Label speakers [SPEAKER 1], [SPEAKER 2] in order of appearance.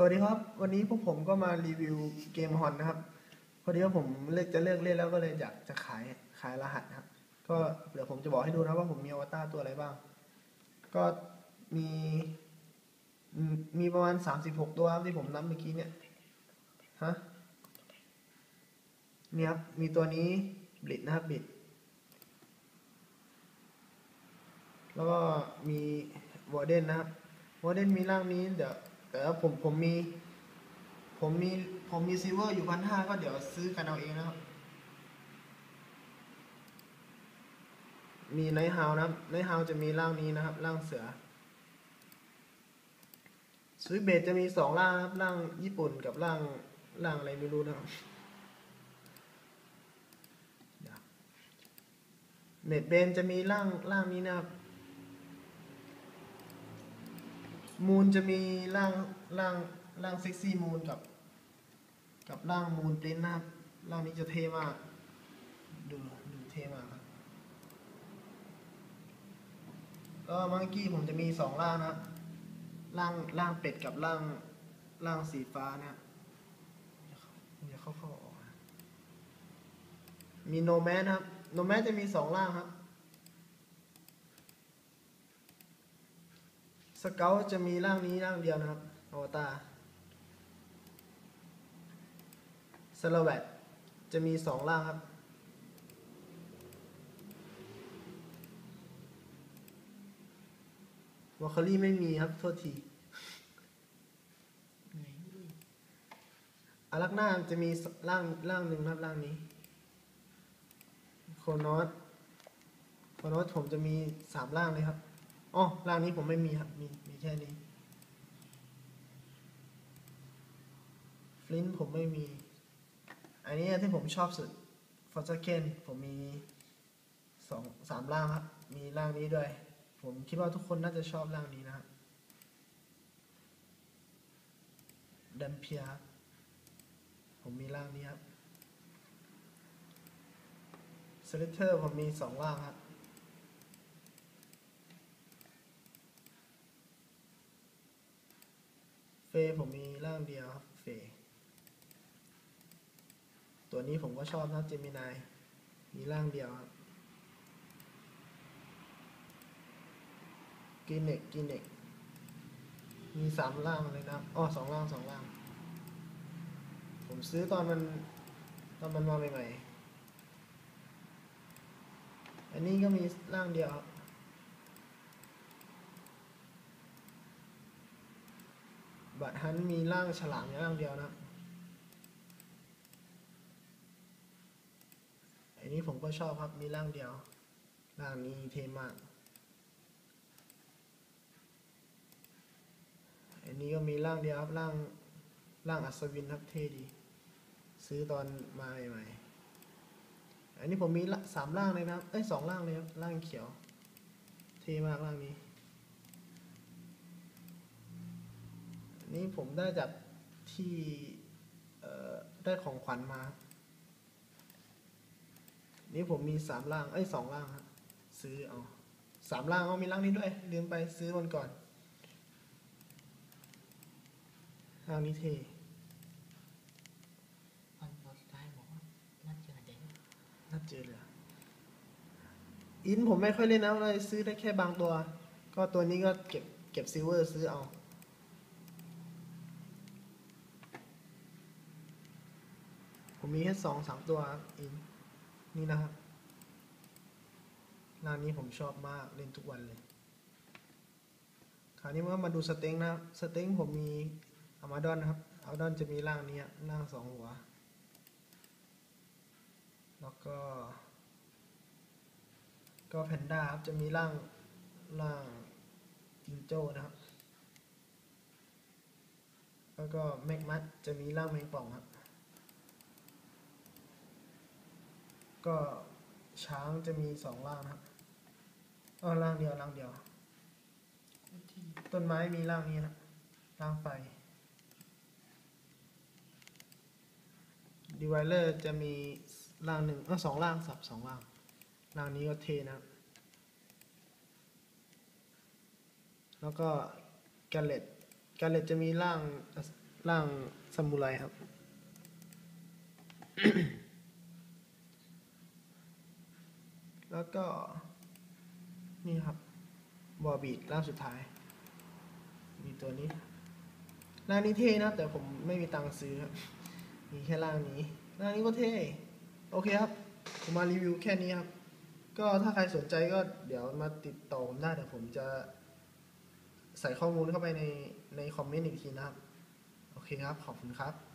[SPEAKER 1] สวัสดีครับ วันนี้พวกผมก็มารีวิวเกมฮอนนะครับ พอดีว่าผมเลิกจะเลิกเล่นแล้วก็เลยอยากจะขายขายรหัสนะครับ ก็เดี๋ยวผมจะบอกให้ดูนะว่าผมมีอวตารตัวอะไรบ้าง ก็มีมมีประมาณสามสิบหกตัวครับที่ผมนับเมื่อกี้เนี่ยฮะนี่ครับมีตัวนี้บิดนะครับบิดแล้วก็มีวอร์เดนนะครับวอร์เดนมีร่างนี้เดี๋ยว แต่ว่าผมผมมี ผมมีผมมีซิลเวอร์อยู่พันห้าก็เดี๋ยวซื้อกันเอาเองนะครับ มีไนท์ฮาวนะครับไนท์ฮาวจะมีร่างนี้นะครับ ร่างเสือสวิตเบดจะมีสองร่างนะครับร่างญี่ปุ่นกับร่างร่างอะไรไม่รู้นะครับเดี๋ยวเน็ตเบนจะมีร่างร่างนี้นะครับ มูนจะมีร่างร่างร่างเซ็กซี่มูนกับ กับร่างมูนปรินนะครับร่างนี้จะเท่มาก ดูดูเท่มากครับก็มังกี้ผมจะมีสองร่างนะร่างร่างเป็ดกับร่างร่างสีฟ้านะครับอย่าเข้าเข้าออกมีโนแมสนครับโนแมสจะมีสองร่างครับ สเกลจะมีร่างนี้ร่างเดียวนะครับอวตารสลวัตจะมีสองร่างครับ วอลคารี่ไม่มีครับ โทษทีอารักหน้าจะมีร่างร่างหนึ่งครับร่างนี้ โคนอสโคนอสผมจะมีสามร่างเลยครับ อ๋อร่างนี้ผมไม่มีครับ มีมีแค่นี้ฟลินต์ผมไม่มี อันนี้ที่ผมชอบสุดฟอร์ซเคนผมมีสองสามร่างครับ มีร่างนี้ด้วย ผมคิดว่าทุกคนน่าจะชอบร่างนี้นะครับดัมเพียรับผมมีร่างนี้ครับสลิเทอร์ผมมีสองร่างครับ เฟยผมมีร่างเดียวครับเฟยตัวนี้ผมก็ชอบนะเจมินายมีร่างเดียวครับกินเน็กกินเน็กมีสามร่างเลยนะอ๋อสองร่างสองร่าง ผมซื้อตอนมันตอนมันมาใหม่ๆอันนี้ก็มีร่างเดียวครับ บัตรฮันมีร่างฉลามอย่างร่างเดียวนะอันนี้ผมก็ชอบครับ มีร่างเดียว ร่างนี้เทมากอันนี้ก็มีร่างเดียวครับ ร่าง ร่างอัศวินครับเท่ดี ซื้อตอนมาใหม่ๆอันนี้ผมมีสามร่างเลยนะครับ เอ้ยสองร่างเลยครับ ร่างเขียว เท่มากร่างนี้ นี่ผมได้จากที่เอ่อได้ของขวัญมา นี่ผมมีสามร่าง เอ้ยสองร่างครับซื้อเอาสามร่างเอามีร่างนี้ด้วย ลืมไปซื้อวันก่อนร่างนี้เท
[SPEAKER 2] วันตอนสุดท้ายบอกว่านัดเจอเด็ก
[SPEAKER 1] น่าเจอเลยอะอินผมไม่ค่อยเล่นนะเลยซื้อได้แค่บางตัว ก็ตัวนี้ก็เก็บเก็บซิลเวอร์ซื้อเอา ผมมีแค่สองสามตัวอินนี่นะครับร้านนี้ผมชอบมากเล่นทุกวันเลยคราวนี้เมื่อมาดูสเต็งนะสเต็งผมมีอามาดอนนะครับอามาดอนจะมีร่างนี้ร่างสองหัว แล้วก็ ก็แพนด้าครับจะมีร่างร่างจิงโจ้นะครับ แล้วก็แมกมัดจะมีร่างแมงป่องครับ ก็ช้างจะมีสองร่างนะครับอ๋อร่างเดียวร่างเดียว ต้นไม้มีร่างนี้ครับร่างไฟดีไวเลอร์จะมีร่างหนึ่งเออสองร่างสับสองร่างร่างนี้ก็เทนะครับ แล้วก็แกลเลตแกลเลตจะมีร่างร่างซามูไรครับ แล้วก็ นี่ครับบอบีดร่างสุดท้าย มีตัวนี้ร่างนี้เท่นะ แต่ผมไม่มีตังค์ซื้อครับ มีแค่ร่างนี้ร่างนี้ก็เท่ โอเคครับ ผมมารีวิวแค่นี้ครับ ก็ถ้าใครสนใจก็เดี๋ยวมาติดต่อผมได้เดี๋ยวผมจะใส่ข้อมูลเข้าไปในในคอมเมนต์อีกทีนะครับ โอเคครับ ขอบคุณครับ